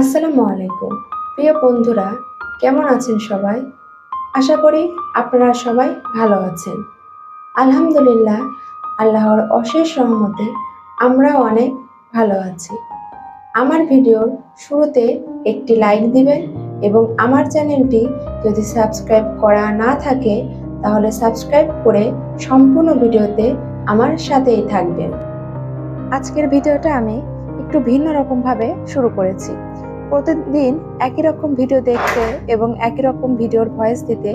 আসসালামু আলাইকুম। প্রিয় বন্ধুরা, কেমন আছেন সবাই? আশা করি আপনারা সবাই ভালো আছেন। আলহামদুলিল্লাহ, আল্লাহর অশেষ রহমতে আমরাও অনেক ভালো আছি। আমার ভিডিওর শুরুতে একটি লাইক দিবেন এবং আমার চ্যানেলটি যদি সাবস্ক্রাইব করা না থাকে, তাহলে সাবস্ক্রাইব করে সম্পূর্ণ ভিডিওতে আমার সাথেই থাকবেন। আজকের ভিডিওটা আমি একটু ভিন্ন রকমভাবে শুরু করেছি। প্রতিদিন একই রকম ভিডিও দেখতে এবং একই রকম ভিডিওর ভয়েস দিতে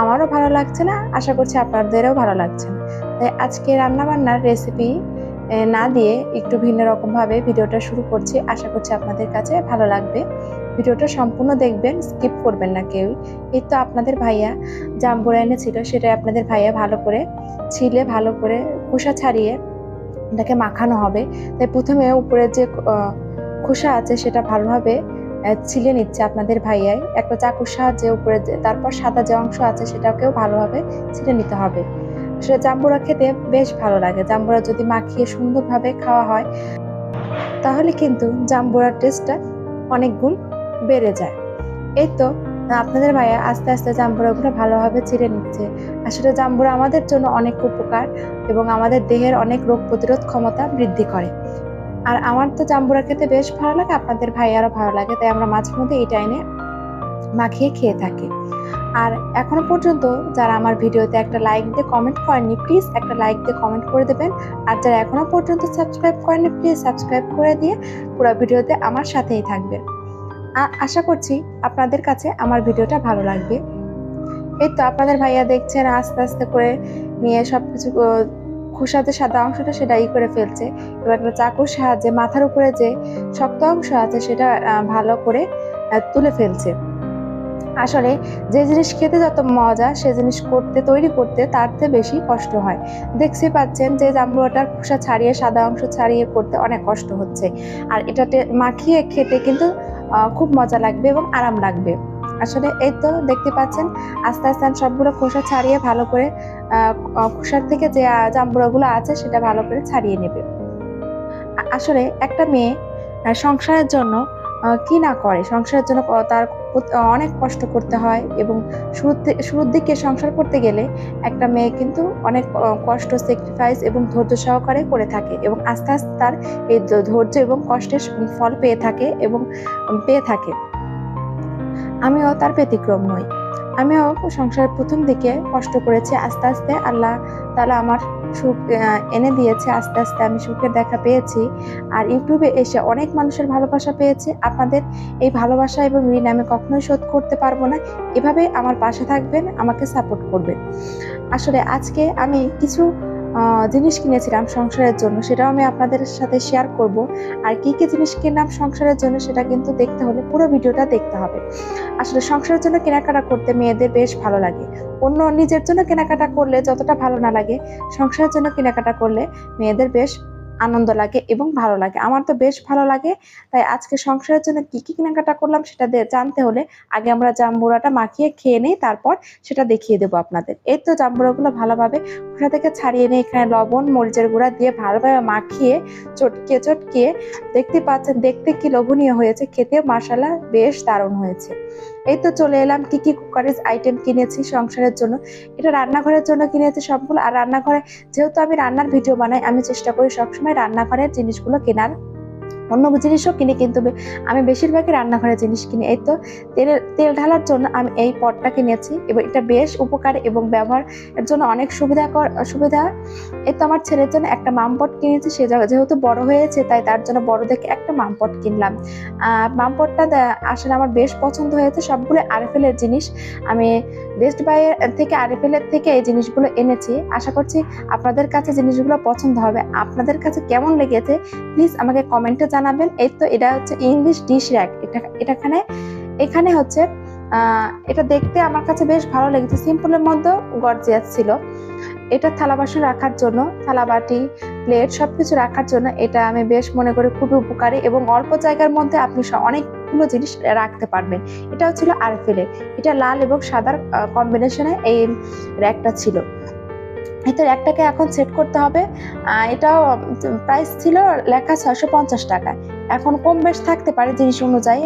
আমারও ভালো লাগছে না। আশা করছি আপনাদেরও ভালো লাগছে না। তাই আজকে রান্নাবান্নার রেসিপি না দিয়ে একটু ভিন্ন রকমভাবে ভিডিওটা শুরু করছি। আশা করছি আপনাদের কাছে ভালো লাগবে। ভিডিওটা সম্পূর্ণ দেখবেন স্কিপ করবেন না কেউই এই তো আপনাদের ভাইয়া জাম্বুরা এনেছিল, সেটা আপনাদের ভাইয়া ভালো করে ছিলে, ভালো করে খোসা ছাড়িয়ে এটাকে মাখানো হবে। তাই প্রথমে উপরে যে খোসা আছে, সেটা ভালোভাবে ছিলে নিচ্ছে আপনাদের ভাইয়াই। একটা চাকুর সাহায্যে উপরে তারপর সাদা যে অংশ আছে, সেটাকেও ভালোভাবে ছিলে নিতে হবে। আসলে জাম্বুরা খেতে বেশ ভালো লাগে। জাম্বুরা যদি মাখিয়ে সুন্দরভাবে খাওয়া হয়, তাহলে কিন্তু জাম্বুরার টেস্টটা অনেক গুণ বেড়ে যায়। এই তো, আপনাদের ভাইয়া আস্তে আস্তে জাম্বুরাগুলো ভালোভাবে ছিঁড়ে নিচ্ছে। আসলে জাম্বুরা আমাদের জন্য অনেক উপকার এবং আমাদের দেহের অনেক রোগ প্রতিরোধ ক্ষমতা বৃদ্ধি করে। আর আমার তো জাম্বুরা খেতে বেশ ভালো লাগে, আপনাদের ভাইয়ারও ভালো লাগে, তাই আমরা মাঝে মধ্যে এটা এনে মাখিয়ে খেয়ে থাকি। আর এখনও পর্যন্ত যারা আমার ভিডিওতে একটা লাইক দিয়ে কমেন্ট করেননি প্লিজ একটা লাইক দিয়ে কমেন্ট করে দেবেন। আর যারা এখনও পর্যন্ত সাবস্ক্রাইব করেননি প্লিজ সাবস্ক্রাইব করে দিয়ে পুরো ভিডিওতে আমার সাথেই থাকবেন। আ- আশা করছি আপনাদের কাছে আমার ভিডিওটা ভালো লাগবে। এই তো আপনাদের ভাইয়া দেখছেন, আস্তে আস্তে করে নিয়ে সব কিছু খোসাতে সাদা অংশটা সেটা ই করে ফেলছে। এবার একটা চাকুর সাহায্যে মাথার উপরে যে শক্ত অংশ আছে সেটা ভালো করে তুলে ফেলছে। আসলে যে জিনিস খেতে যত মজা, সে জিনিস করতে, তৈরি করতে তার চেয়ে বেশি কষ্ট হয়। দেখতে পাচ্ছেন যে জাম্বুরাটার খোসা ছাড়িয়ে, সাদা অংশ ছাড়িয়ে করতে অনেক কষ্ট হচ্ছে। আর এটাতে মাখিয়ে খেতে কিন্তু খুব মজা লাগবে এবং আরাম লাগবে। আসলে এই তো দেখতে পাচ্ছেন, আস্তে আস্তে আমি সবগুলো খোসা ছাড়িয়ে ভালো করে খোসার থেকে যে জাম্বুরাগুলো আছে সেটা ভালো করে ছাড়িয়ে নেবে। আসলে একটা মেয়ে সংসারের জন্য কি না করে? সংসারের জন্য তার অনেক কষ্ট করতে হয় এবং শুরুতে শুরুর দিকে সংসার করতে গেলে একটা মেয়ে কিন্তু অনেক কষ্ট স্যাক্রিফাইস এবং ধৈর্য সহকারে করে থাকে এবং আস্তে আস্তে তার এই ধৈর্য এবং কষ্টের ফল পেয়ে থাকে এবং, পেয়ে থাকে। আমিও তার ব্যতিক্রম নই। আমিও সংসারের প্রথম দিকে কষ্ট করেছি, আস্তে আস্তে আল্লাহ তাআলা আমার সুখ এনে দিয়েছে, আস্তে আস্তে আমি সুখের দেখা পেয়েছি। আর ইউটিউবে এসে অনেক মানুষের ভালোবাসা পেয়েছি। আপনাদের এই ভালোবাসা এবং ঋণ আমি কখনোই শোধ করতে পারব না। এভাবে আমার পাশে থাকবেন, আমাকে সাপোর্ট করবেন। আসলে আজকে আমি কিছু জিনিস কিনেছিলাম সংসারের জন্য, সেটাও আমি আপনাদের সাথে শেয়ার করব। আর কি কি জিনিস কিনলাম সংসারের জন্য, সেটা কিন্তু দেখতে হলে পুরো ভিডিওটা দেখতে হবে। আসলে সংসারের জন্য কেনাকাটা করতে মেয়েদের বেশ ভালো লাগে। অন্য নিজের জন্য কেনাকাটা করলে যতটা ভালো না লাগে, সংসারের জন্য কেনাকাটা করলে মেয়েদের বেশ আনন্দ লাগে এবং ভালো লাগে। আমার তো বেশ ভালো লাগে। তাই আজকে সংসারের জন্য কি কি কেনাকাটা করলাম সেটা জানতে হলে আগে আমরা জাম্বুরাটা মাখিয়ে খেয়ে নিই, তারপর সেটা দেখিয়ে দেবো আপনাদের। এই তো জাম্বুরাগুলো ভালোভাবে খোসা থেকে ছাড়িয়ে নিয়ে এখানে লবণ, মরিচের গুঁড়া দিয়ে ভালোভাবে মাখিয়ে চটকিয়ে চটকিয়ে দেখতে পাচ্ছেন, দেখতে কি লোভনীয় হয়েছে খেতে মশালা বেশ দারুণ হয়েছে। এই তো চলে এলাম, কি কি কুকারেজ আইটেম কিনেছি সংসারের জন্য। এটা রান্নাঘরের জন্য কিনেছি সবগুলো। আর রান্নাঘরে যেহেতু আমি রান্নার ভিডিও বানাই, আমি চেষ্টা করি সবসময় রান্নাঘরের জিনিসগুলো কেনার অন্য জিনিসও কিনি, কিন্তু আমি বেশিরভাগই রান্নাঘরের জিনিস কিনি। এই তো তেলের তেল ঢালার জন্য আমি এই পটটা কিনেছি এবং এটা বেশ উপকার এবং ব্যবহারের জন্য অনেক সুবিধা সুবিধা। এই তো আমার ছেলের জন্য একটা মামপট কিনেছি, সে যেহেতু বড় হয়েছে, তাই তার জন্য বড় দেখে একটা মামপট কিনলাম। মামপটটা আসলে আমার বেশ পছন্দ হয়েছে। সবগুলো আরফেলের জিনিস আমি বেস্ট বাইয়ের থেকে আরএফএলের থেকে এই জিনিসগুলো এনেছি। আশা করছি আপনাদের কাছে জিনিসগুলো পছন্দ হবে। আপনাদের কাছে কেমন লেগেছে প্লিজ আমাকে কমেন্টে জানাবেন। এই তো এটা হচ্ছে ইংলিশ ডিশ র্যাক এটা, এটাখানে, এখানে হচ্ছে এটা দেখতে আমার কাছে বেশ ভালো লেগেছে। সিম্পলের মধ্যেও গর্জিয়াস ছিল। এটা থালা বাসন রাখার জন্য, থালা বাটি প্লেট সবকিছু রাখার জন্য এটা আমি বেশ মনে করি খুবই উপকারী এবং অল্প জায়গার মধ্যে আপনি স- অনেকগুলো জিনিস রাখতে পারবেন এটাও ছিল আরফেলে এটা লাল এবং সাদার কম্বিনেশনে এই র্যাকটা ছিল। এতে র্যাকটাকে এখন সেট করতে হবে। এটাও প্রাইস ছিল লেখা ছয়শো পঞ্চাশ টাকা এখন কম বেশ থাকতে পারে জিনিস অনুযায়ী।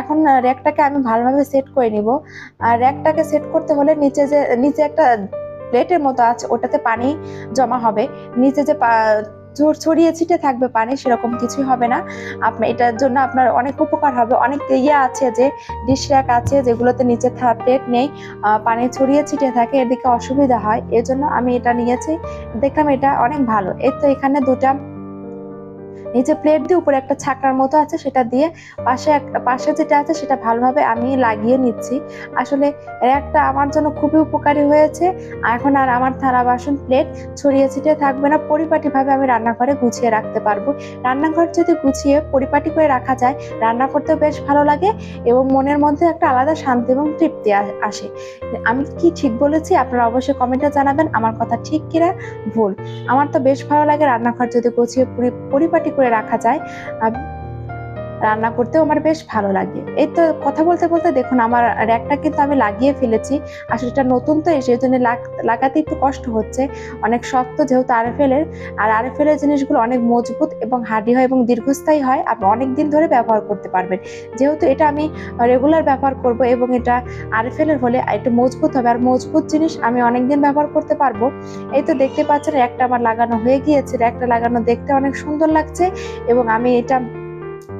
এখন র্যাকটাকে আমি ভালোভাবে সেট করে নিব। আর র্যাকটাকে সেট করতে হলে নিচে যে, নিচে একটা প্লেটের মতো আছে, ওটাতে পানি জমা হবে। নিচে যে ছড়িয়ে ছিটে থাকবে পানি, সেরকম কিছুই হবে না। আপনার এটার জন্য আপনার অনেক উপকার হবে। অনেক ইয়ে আছে যে, ডিশ র্যাক আছে যেগুলোতে নিচে প্লেট নেই পানি ছড়িয়ে ছিটে থাকে, এদিকে অসুবিধা হয়। এজন্য জন্য আমি এটা নিয়েছি। দেখলাম এটা অনেক ভালো। এর তো এখানে দুটা নিচে প্লেট দিয়ে উপরে একটা ছাকরার মতো আছে, সেটা দিয়ে পাশে এক- পাশে যেটা আছে সেটা ভালোভাবে আমি লাগিয়ে নিচ্ছি। আসলে র্যাকটা আমার জন্য খুবই উপকারী হয়েছে। এখন আর আমার থালা বাসন প্লেট ছড়িয়ে ছিটিয়ে থাকবে না। পরিপাটিভাবে আমি রান্নাঘরে গুছিয়ে রাখতে পারব। রান্নাঘর যদি গুছিয়ে পরিপাটি করে রাখা যায়, রান্না করতেও বেশ ভালো লাগে এবং মনের মধ্যে একটা আলাদা শান্তি এবং তৃপ্তি আসে। আমি কি ঠিক বলেছি? আপনারা অবশ্যই কমেন্টে জানাবেন। আমার কথা ঠিক কিনা? ভুল। আমার তো বেশ ভালো লাগে রান্নাঘর যদি গুছিয়ে পরিপাটি করে রাখা যায়। রান্না করতেও আমার বেশ ভালো লাগে। এই তো কথা বলতে বলতে দেখুন, আমার র্যাকটা কিন্তু আমি লাগিয়ে ফেলেছি। আসলে এটা নতুন তো সেই জন্য লাগ- লাগাতে একটু কষ্ট হচ্ছে। অনেক শক্ত যেহেতু আরএফএলের আর আরএফএলের জিনিসগুলো অনেক মজবুত এবং হার্ডি হয় এবং দীর্ঘস্থায়ী হয়, আপনি অনেক দিন ধরে ব্যবহার করতে পারবেন। যেহেতু এটা আমি রেগুলার ব্যবহার করব এবং এটা আরএফএলের হলে একটু মজবুত হবে। আর মজবুত জিনিস আমি অনেক দিন ব্যবহার করতে পারব। এই তো দেখতে পাচ্ছেন একটা আমার লাগানো হয়ে গিয়েছে। একটা লাগানো দেখতে অনেক সুন্দর লাগছে এবং আমি এটা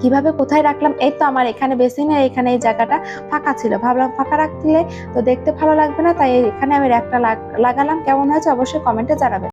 কীভাবে কোথায় রাখলাম? এই তো আমার এখানে বেসিনে এখানে এই জায়গাটা ফাঁকা ছিল। ভাবলাম ফাঁকা রাখলে তো দেখতে ভালো লাগবে না, তাই এখানে আমি একটা লাগালাম। কেমন হয়েছে অবশ্যই কমেন্টে জানাবেন